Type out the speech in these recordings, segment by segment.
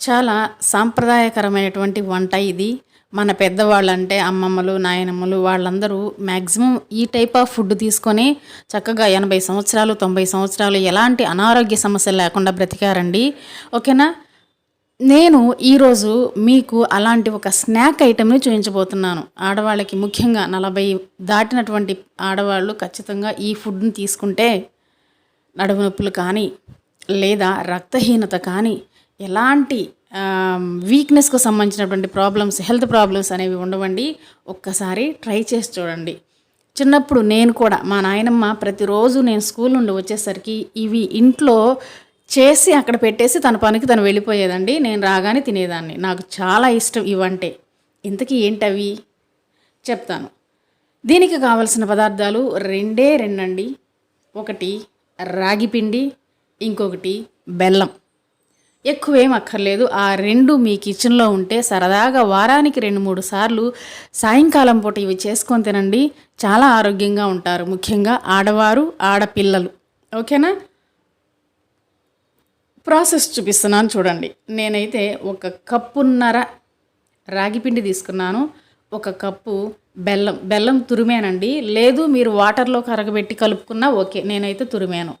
చాలా సాంప్రదాయకరమైనటువంటి వంట ఇది. మన పెద్దవాళ్ళు అంటే అమ్మమ్మలు నాయనమ్మలు వాళ్ళందరూ మ్యాక్సిమం ఈ టైప్ ఆఫ్ ఫుడ్ తీసుకొని చక్కగా ఎనభై సంవత్సరాలు తొంభై సంవత్సరాలు ఎలాంటి అనారోగ్య సమస్యలు లేకుండా బ్రతికారండి. ఓకేనా? నేను ఈరోజు మీకు అలాంటి ఒక స్నాక్ ఐటెంని చూపించబోతున్నాను. ఆడవాళ్ళకి ముఖ్యంగా నలభై దాటినటువంటి ఆడవాళ్ళు ఖచ్చితంగా ఈ ఫుడ్ని తీసుకుంటే నడుము నొప్పులు కానీ లేదా రక్తహీనత కానీ ఎలాంటి వీక్నెస్కు సంబంధించినటువంటి ప్రాబ్లమ్స్ హెల్త్ ప్రాబ్లమ్స్ అనేవి ఉండవండి. ఒక్కసారి ట్రై చేసి చూడండి. చిన్నప్పుడు నేను కూడా మా నాయనమ్మ ప్రతిరోజు నేను స్కూల్ నుండి వచ్చేసరికి ఇవి ఇంట్లో చేసి అక్కడ పెట్టేసి తన పనికి తను వెళ్ళిపోయేదండి. నేను రాగానే తినేదాన్ని. నాకు చాలా ఇష్టం ఇవంటే. ఇంతకీ ఏంటవి? చెప్తాను. దీనికి కావలసిన పదార్థాలు రెండే రెండండి. ఒకటి రాగి పిండి ఇంకొకటి బెల్లం. ఎక్కువేం అక్కర్లేదు. ఆ రెండు మీ కిచెన్లో ఉంటే సరదాగా వారానికి రెండు మూడు సార్లు సాయంకాలం పూట ఇవి చేసుకొని తినండి. చాలా ఆరోగ్యంగా ఉంటారు. ముఖ్యంగా ఆడవారు ఆడపిల్లలు. ఓకేనా? ప్రాసెస్ చూపిస్తున్నాను చూడండి. నేనైతే ఒక కప్పున్నర రాగిపిండి తీసుకున్నాను. ఒక కప్పు బెల్లం. బెల్లం తురిమేనండి. లేదు మీరు వాటర్లో కరగబెట్టి కలుపుకున్నా ఓకే. నేనైతే తురిమాను.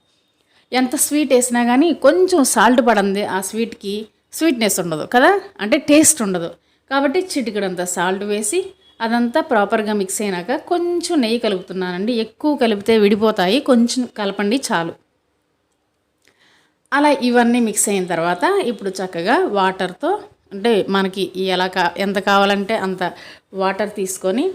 ఎంత స్వీట్ వేసినా కానీ కొంచెం సాల్ట్ పడింది ఆ స్వీట్కి స్వీట్నెస్ ఉండదు కదా? అంటే టేస్ట్ ఉండదు. కాబట్టి చిటికడంతా సాల్ట్ వేసి అదంతా ప్రాపర్గా మిక్స్ అయినాక కొంచెం నెయ్యి కలుపుతున్నానండి. ఎక్కువ కలిపితే విడిపోతాయి. కొంచెం కలపండి చాలు. అలా ఇవన్నీ మిక్స్ అయిన తర్వాత ఇప్పుడు చక్కగా వాటర్తో అంటే మనకి ఎలా కా ఎంత కావాలంటే అంత వాటర్ తీసుకొని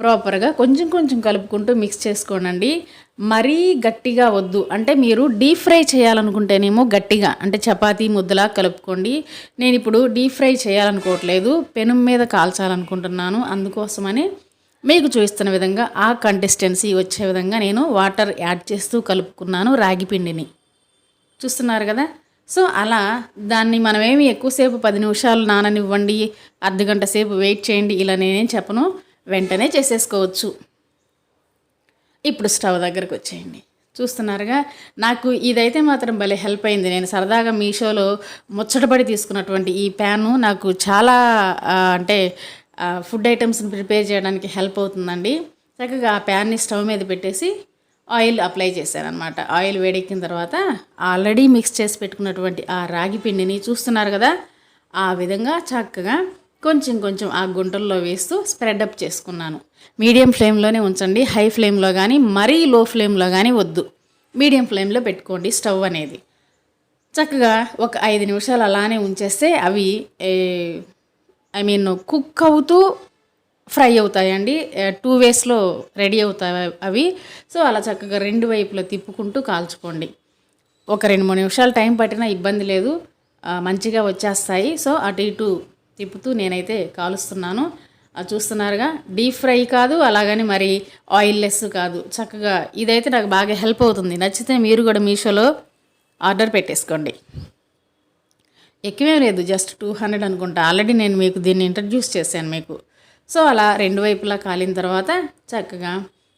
ప్రాపర్గా కొంచెం కొంచెం కలుపుకుంటూ మిక్స్ చేసుకోనండి. మరీ గట్టిగా వద్దు. అంటే మీరు డీప్ ఫ్రై చేయాలనుకుంటేనేమో గట్టిగా అంటే చపాతీ ముద్దలా కలుపుకోండి. నేను ఇప్పుడు డీప్ ఫ్రై చేయాలనుకోవట్లేదు. పెనం మీద కాల్చాలనుకుంటున్నాను. అందుకోసమని మీకు చూపిస్తున్న విధంగా ఆ కంటెస్టెన్సీ వచ్చే విధంగా నేను వాటర్ యాడ్ చేస్తూ కలుపుకున్నాను రాగి పిండిని. చూస్తున్నారు కదా? సో అలా దాన్ని మనమేమి ఎక్కువసేపు పది నిమిషాలు నాననివ్వండి అర్ధగంట సేపు వెయిట్ చేయండి ఇలా నేనేం చెప్పను. వెంటనే చేసేసుకోవచ్చు. ఇప్పుడు స్టవ్ దగ్గరకు వచ్చేయండి. చూస్తున్నారుగా నాకు ఇదైతే మాత్రం భలే హెల్ప్ అయింది. నేను సరదాగా మీషోలో ముచ్చటపడి తీసుకున్నటువంటి ఈ ప్యాను నాకు చాలా అంటే ఫుడ్ ఐటమ్స్ని ప్రిపేర్ చేయడానికి హెల్ప్ అవుతుందండి. చక్కగా ఆ ప్యాన్ని స్టవ్ మీద పెట్టేసి ఆయిల్ అప్లై చేశాను ఆయిల్ వేడెక్కిన తర్వాత ఆల్రెడీ మిక్స్ చేసి పెట్టుకున్నటువంటి ఆ రాగి పిండిని చూస్తున్నారు కదా ఆ విధంగా చక్కగా కొంచెం కొంచెం ఆ గుంటల్లో వేస్తూ స్ప్రెడ్ అప్ చేసుకున్నాను. మీడియం ఫ్లేమ్లోనే ఉంచండి హై ఫ్లేమ్లో కానీ మరీ లో ఫ్లేమ్లో కానీ వద్దు. మీడియం ఫ్లేమ్లో పెట్టుకోండి స్టవ్ అనేది. చక్కగా ఒక ఐదు నిమిషాలు అలానే ఉంచేస్తే అవి ఐ మీన్ కుక్ అవుతూ ఫ్రై అవుతాయండి. టూ వేస్లో రెడీ అవుతాయి అవి. సో అలా చక్కగా రెండు వైపులా తిప్పుకుంటూ కాల్చుకోండి. ఒక రెండు మూడు నిమిషాలు టైం పట్టినా ఇబ్బంది లేదు. మంచిగా వచ్చేస్తాయి. సో అటు ఇటు తిప్పుతూ నేనైతే కాలుస్తున్నాను. చూస్తున్నారుగా డీప్ ఫ్రై కాదు అలాగని మరి ఆయిల్లెస్ కాదు. చక్కగా ఇదైతే నాకు బాగా హెల్ప్ అవుతుంది. నచ్చితే మీరు కూడా మీషోలో ఆర్డర్ పెట్టేసుకోండి. ఎక్కువే లేదు జస్ట్ టూ హండ్రెడ్ అనుకుంటా. ఆల్రెడీ నేను మీకు దీన్ని ఇంట్రడ్యూస్ చేశాను మీకు. సో అలా రెండు వైపులా కాలిన తర్వాత చక్కగా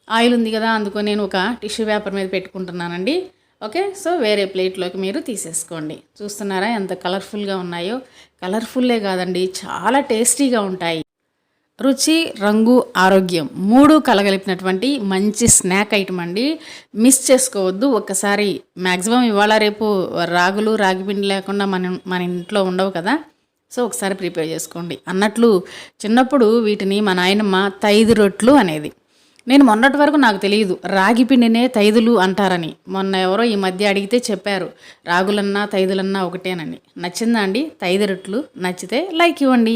ఆయిల్ ఉంది కదా అందుకని నేను ఒక టిష్యూ పేపర్ మీద పెట్టుకుంటున్నానండి. ఓకే? సో వేరే ప్లేట్లోకి మీరు తీసేసుకోండి. చూస్తున్నారా ఎంత కలర్ఫుల్గా ఉన్నాయో? కలర్ఫుల్లే కాదండి చాలా టేస్టీగా ఉంటాయి. రుచి రంగు ఆరోగ్యం మూడు కలగలిపినటువంటి మంచి స్నాక్ ఐటమ్ అండి. మిస్ చేసుకోవద్దు ఒక్కసారి మ్యాక్సిమం ఇవాళ రేపు రాగులు రాగి పిండి లేకుండా మన మన ఇంట్లో ఉండవు కదా? సో ఒకసారి ప్రిపేర్ చేసుకోండి. అన్నట్లు చిన్నప్పుడు వీటిని మా నాయనమ్మ తైదు రొట్లు అనేది. నేను మొన్నటి వరకు నాకు తెలియదు. రాగి పిండినే తైదులు అంటారని. మొన్న ఎవరో ఈ మధ్య అడిగితే చెప్పారు. రాగులన్నా తైదులన్నా ఒకటేనని. నచ్చిందా అండి? తైదు రొట్లు నచ్చితే లైక్ ఇవ్వండి.